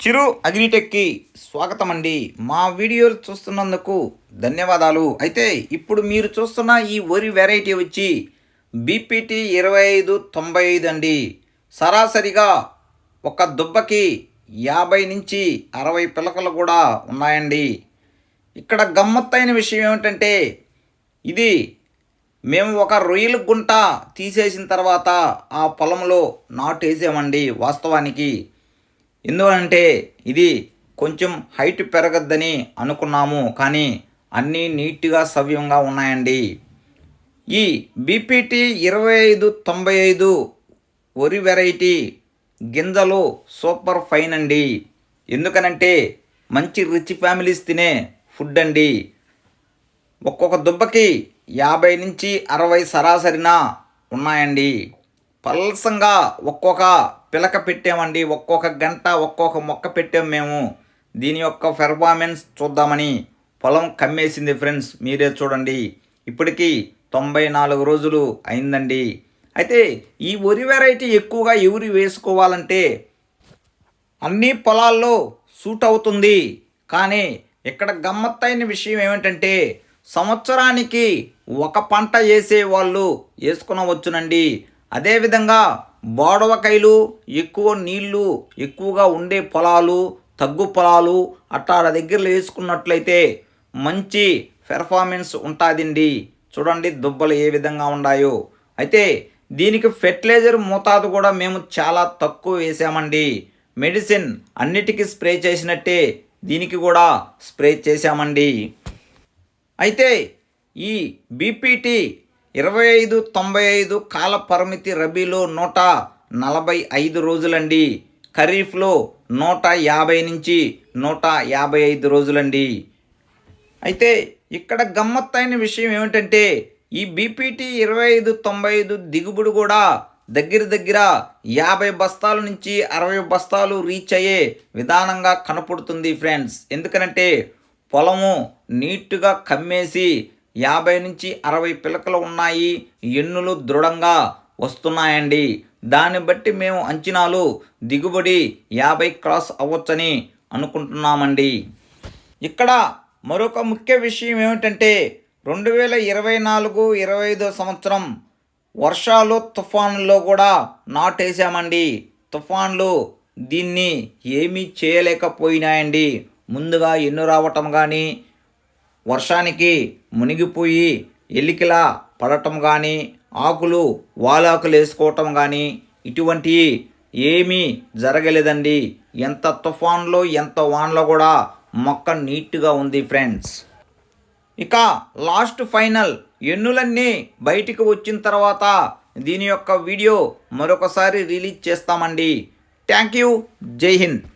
చిరు అగ్నిటెక్కి స్వాగతం అండి మా వీడియోలు చూస్తున్నందుకు ధన్యవాదాలు. అయితే ఇప్పుడు మీరు చూస్తున్న ఈ వరి వెరైటీ వచ్చి బీపీటీ ఇరవై ఐదు తొంభై ఐదు అండి. సరాసరిగా ఒక దుబ్బకి యాభై నుంచి అరవై పిలకలు కూడా ఉన్నాయండి. ఇక్కడ గమ్మత్తైన విషయం ఏమిటంటే ఇది మేము ఒక రొయ్యల గుంట తీసేసిన తర్వాత ఆ పొలంలో నాటు వేసామండి వాస్తవానికి. ఎందువలంటే ఇది కొంచెం హైట్ పెరగద్దని అనుకున్నాము కానీ అన్నీ నీట్గా సవ్యంగా ఉన్నాయండి. ఈ బీపీటీ ఇరవై ఐదు తొంభై ఐదు వరి వెరైటీ గింజలు సూపర్ ఫైన్ అండి ఎందుకనంటే మంచి రిచ్ ఫ్యామిలీస్ తినే ఫుడ్ అండి ఒక్కొక్క దుబ్బకి యాభై నుంచి అరవై సరాసరిన ఉన్నాయండి. పల్సంగా ఒక్కొక్క పిలక పెట్టామండి. ఒక్కొక్క గంట ఒక్కొక్క మొక్క పెట్టాం మేము. దీని యొక్క పెర్ఫార్మెన్స్ చూద్దామని పొలం కమ్మేసింది ఫ్రెండ్స్ మీరే చూడండి. ఇప్పటికీ తొంభై నాలుగు రోజులు అయిందండి. అయితే ఈ వరి వెరైటీ ఎక్కువగా ఎవరు వేసుకోవాలంటే అన్ని పొలాల్లో సూట్ అవుతుంది. కానీ ఇక్కడ గమ్మత్తైన విషయం ఏమిటంటే సంవత్సరానికి ఒక పంట వేసే వాళ్ళు వేసుకునవచ్చునండి. అదేవిధంగా బోడవకాయలు ఎక్కువ నీళ్ళు ఎక్కువగా ఉండే పొలాలు తగ్గు పొలాలు అట్టాల దగ్గరలో వేసుకున్నట్లయితే మంచి పెర్ఫార్మెన్స్ ఉంటుందండి. చూడండి దుబ్బలు ఏ విధంగా ఉన్నాయో అయితే దీనికి ఫెర్టిలైజర్ మోతాదు కూడా మేము చాలా తక్కువ వేసామండి. మెడిసిన్ అన్నిటికీ స్ప్రే చేసినట్టే దీనికి కూడా స్ప్రే చేశామండి. అయితే ఈ బీపీటీ ఇరవై ఐదు తొంభై ఐదు కాల పరిమితి రబీలో నూట నలభై ఐదు రోజులండి. ఖరీఫ్లో నూట యాభై నుంచి నూట యాభై ఐదు రోజులండి. అయితే ఇక్కడ గమ్మత్తైన విషయం ఏమిటంటే ఈ బీపీటీ ఇరవై ఐదు తొంభై ఐదు దిగుబడి కూడా దగ్గర దగ్గర యాభై బస్తాల నుంచి అరవై బస్తాలు రీచ్ అయ్యే విధానంగా కనపడుతుంది ఫ్రెండ్స్. ఎందుకనంటే పొలము నీట్గా కమ్మేసి యాభై నుంచి అరవై పిలకలు ఉన్నాయి. ఎన్నులు దృఢంగా వస్తున్నాయండి. దాన్ని బట్టి మేము అంచనాలు దిగుబడి యాభై క్రాస్ అవ్వచ్చని అనుకుంటున్నామండి. ఇక్కడ మరొక ముఖ్య విషయం ఏమిటంటే రెండు వేల ఇరవై నాలుగు ఇరవై ఐదో సంవత్సరం వర్షాలు తుఫాన్లో కూడా నాటేశామండి. తుఫాన్లు దీన్ని ఏమీ చేయలేకపోయినాయండి. ముందుగా ఎన్ను రావటం కానీ వర్షానికి మునిగిపోయి ఎలికిలా పడటం కానీ ఆకులు వాలాకులు వేసుకోవటం కానీ ఇటువంటివి ఏమీ జరగలేదండి. ఎంత తుఫాన్లో ఎంత వానలో కూడా మొక్క నీట్గా ఉంది ఫ్రెండ్స్. ఇక లాస్ట్ ఫైనల్ ఎన్నులన్నీ బయటికి వచ్చిన తర్వాత దీని యొక్క వీడియో మరొకసారి రిలీజ్ చేస్తామండి. Thank you. జై హింద్.